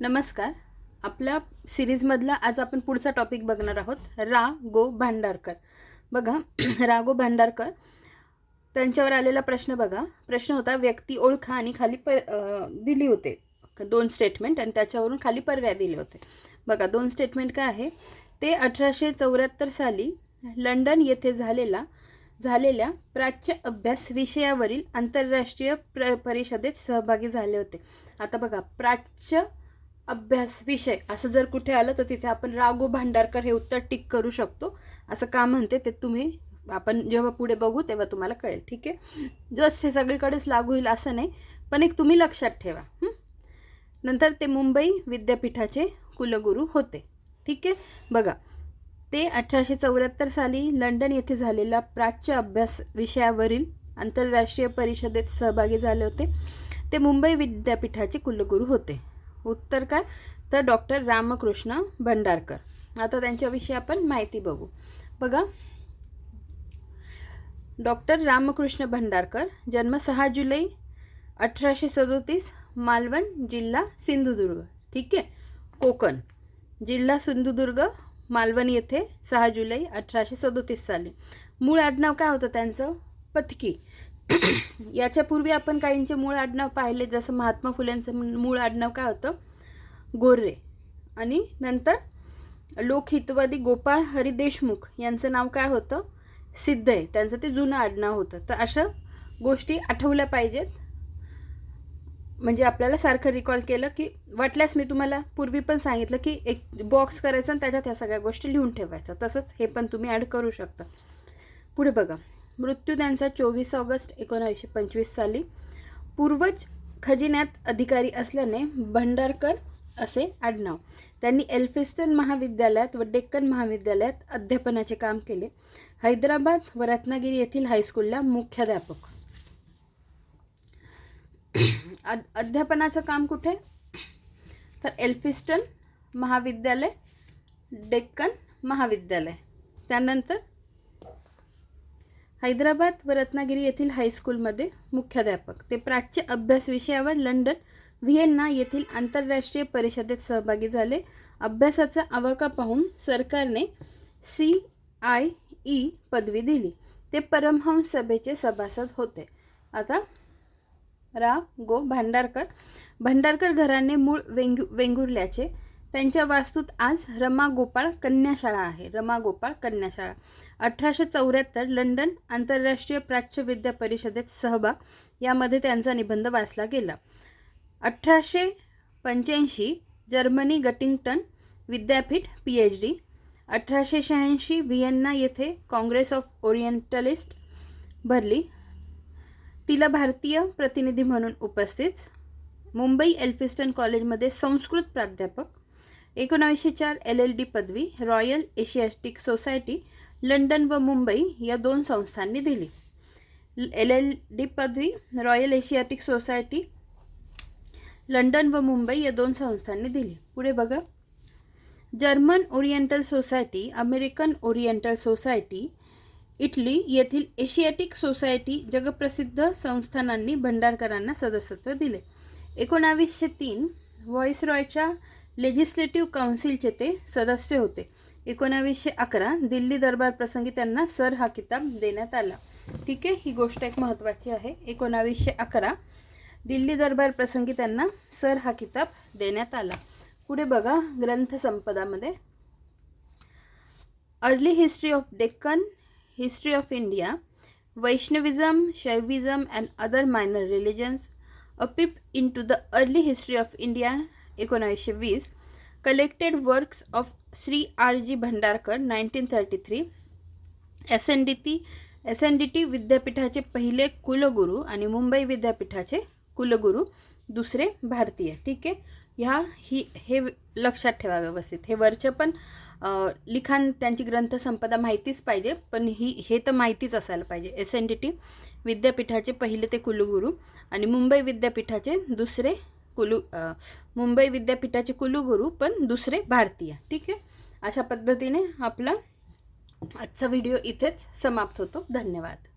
नमस्कार. आपल्या सिरीजमधला आज आपण पुढचा टॉपिक बघणार आहोत रा गो भांडारकर. बघा रा गो भांडारकर त्यांच्यावर आलेला प्रश्न बघा. प्रश्न होता व्यक्ती ओळखा आणि खाली प दिली होते. दोन स्टेटमेंट आणि त्याच्यावरून खाली पर्याय दिले होते. बघा दोन स्टेटमेंट काय आहे? ते अठराशे चौऱ्याहत्तर साली लंडन येथे झालेला झालेल्या प्राच्य अभ्यास विषयावरील आंतरराष्ट्रीय प्र परिषदेत सहभागी झाले होते. आता बघा प्राच्य अभ्यास विषय असं जर कुठे आलं तर तिथे आपण राघो भांडारकर हे उत्तर टिक करू शकतो. असं का म्हणते ते तुम्ही आपण जेव्हा पुढे बघू तेव्हा तुम्हाला कळेल. ठीक आहे? जस्ट हे सगळीकडेच लागू होईल असं नाही. पण एक तुम्ही लक्षात ठेवा. नंतर ते मुंबई विद्यापीठाचे कुलगुरू होते. ठीक आहे? बघा ते अठराशे चौऱ्याहत्तर साली लंडन येथे झालेला प्राच्य अभ्यास विषयावरील आंतरराष्ट्रीय परिषदेत सहभागी झाले होते. ते मुंबई विद्यापीठाचे कुलगुरू होते. उत्तर काय? तर डॉक्टर रामकृष्ण भंडारकर. आता त्यांच्याविषयी आपण माहिती बघू. बघा. डॉक्टर रामकृष्ण भंडारकर जन्म सहा जुलै अठराशे सदोतीस मालवण जिल्हा सिंधुदुर्ग. ठीक आहे? कोकण. जिल्हा सिंधुदुर्ग मालवण येथे सहा जुलै अठराशे सदोतीस साली. मूळ आडनाव काय होतं त्यांचं? पथकी. याच्यापूर्वी आपण काहींचे मूळ आडनाव पाहिले जसं महात्मा फुलेंचं मूळ आडनाव काय होतं? गोर्रे. आणि नंतर लोकहितवादी गोपाळ हरी देशमुख यांचं नाव काय होतं? सिद्ध आहे त्यांचं ते जुनं आडनाव होतं. तर अशा गोष्टी आठवल्या पाहिजेत. म्हणजे आपल्याला सारखं रिकॉल केलं की वाटल्यास मी तुम्हाला पूर्वी पण सांगितलं की एक बॉक्स करायचा आणि त्याच्यात ह्या सगळ्या गोष्टी लिहून ठेवायच्या. तसंच हे पण तुम्ही ॲड करू शकता. पुढे बघा. मृत्यू त्यांचा चोवीस ऑगस्ट एकोणावीसशे पंचवीस साली. पूर्वज खजिन्यात अधिकारी असल्याने भंडारकर असे आडनाव. त्यांनी एल्फिस्टन महाविद्यालयात व डेक्कन महाविद्यालयात अध्यापनाचे काम केले. हैदराबाद व रत्नागिरी येथील हायस्कूलला मुख्याध्यापक. अध्यापनाचं काम कुठे? तर एल्फिस्टन महाविद्यालय डेक्कन महाविद्यालय. त्यानंतर हैदराबाद व रत्नागिरी येथील हायस्कूलमध्ये मुख्याध्यापक. ते प्राच्य अभ्यास विषयावर लंडन व्हिएन्ना येथील आंतरराष्ट्रीय परिषदेत सहभागी झाले. अभ्यासाचा आवाका पाहून सरकारने सी आय ई पदवी दिली. ते परमहंस सभेचे सभासद होते. आता रा गो भांडारकर. भांडारकर घराणे मूळ वेंगु वेंगुर्ल्याचे. त्यांच्या वास्तूत आज रमा गोपाळ कन्याशाळा आहे. रमा गोपाळ कन्याशाळा. अठराशे चौऱ्याहत्तर लंडन आंतरराष्ट्रीय प्राच्य विद्या परिषदेत सहभाग यामध्ये त्यांचा निबंध वाचला गेला. अठराशे पंच्याऐंशी जर्मनी गटिंग्टन विद्यापीठ पी एच डी अठराशे शहाऐंशी व्हिएन्ना येथे काँग्रेस ऑफ ओरिएंटलिस्ट भरली. तिला भारतीय प्रतिनिधी म्हणून उपस्थित. मुंबई एल्फिस्टन कॉलेजमध्ये संस्कृत प्राध्यापक. एकोणावीसशे चार एल एल डी पदवी रॉयल एशियाटिक सोसायटी. लंडन व मुंबई या दोन संस्थांनी दिली. एल एल डी पदवी रॉयल एशियाटिक सोसायटी लंडन व मुंबई या दोन संस्थांनी दिली. पुढे बघा. German Oriental Society American Oriental Society Italy येथील एशियाटिक सोसायटी जगप्रसिद्ध संस्थानांनी भंडारकरांना सदस्यत्व दिले. एकोणावीसशे तीन व्हॉइसरॉयच्या लेजिस्लेटिव्ह काउन्सिलचे ते सदस्य होते. एकोणावीसशे अकरा दिल्ली दरबार प्रसंगी त्यांना सर हा किताब देण्यात आला. ठीक आहे ही गोष्ट एक महत्त्वाची आहे. एकोणावीसशे अकरा दिल्ली दरबार प्रसंगी त्यांना सर हा किताब देण्यात आला. पुढे बघा ग्रंथसंपदामध्ये. Early history of Deccan history of India Vaishnavism Shaivism and other minor religions a peep into the early history of India एकोणावीसशे वीस collected works of Shri R G Bhandarkar nineteen thirty three. S N D T S N D T विद्यापीठाचे पहिले कुलगुरू आणि मुंबई विद्यापीठाचे कुलगुरू दुसरे भारतीय. ठीक आहे? ह्या ही हे लक्षात ठेवा व्यवस्थित. हे वरचं पण लिखाण त्यांची ग्रंथसंपदा माहितीच पाहिजे पण ही हे तर माहितीच असायला पाहिजे. एस एन डी टी विद्यापीठाचे पहिले ते कुलगुरू आणि मुंबई विद्यापीठाचे दुसरे कुलू मुंबई विद्यापीठाचे कुलगुरू पण दुसरे भारतीय. ठीक आहे? अशा पद्धतीने आपला आजचा व्हिडिओ इथेच समाप्त होतो. धन्यवाद.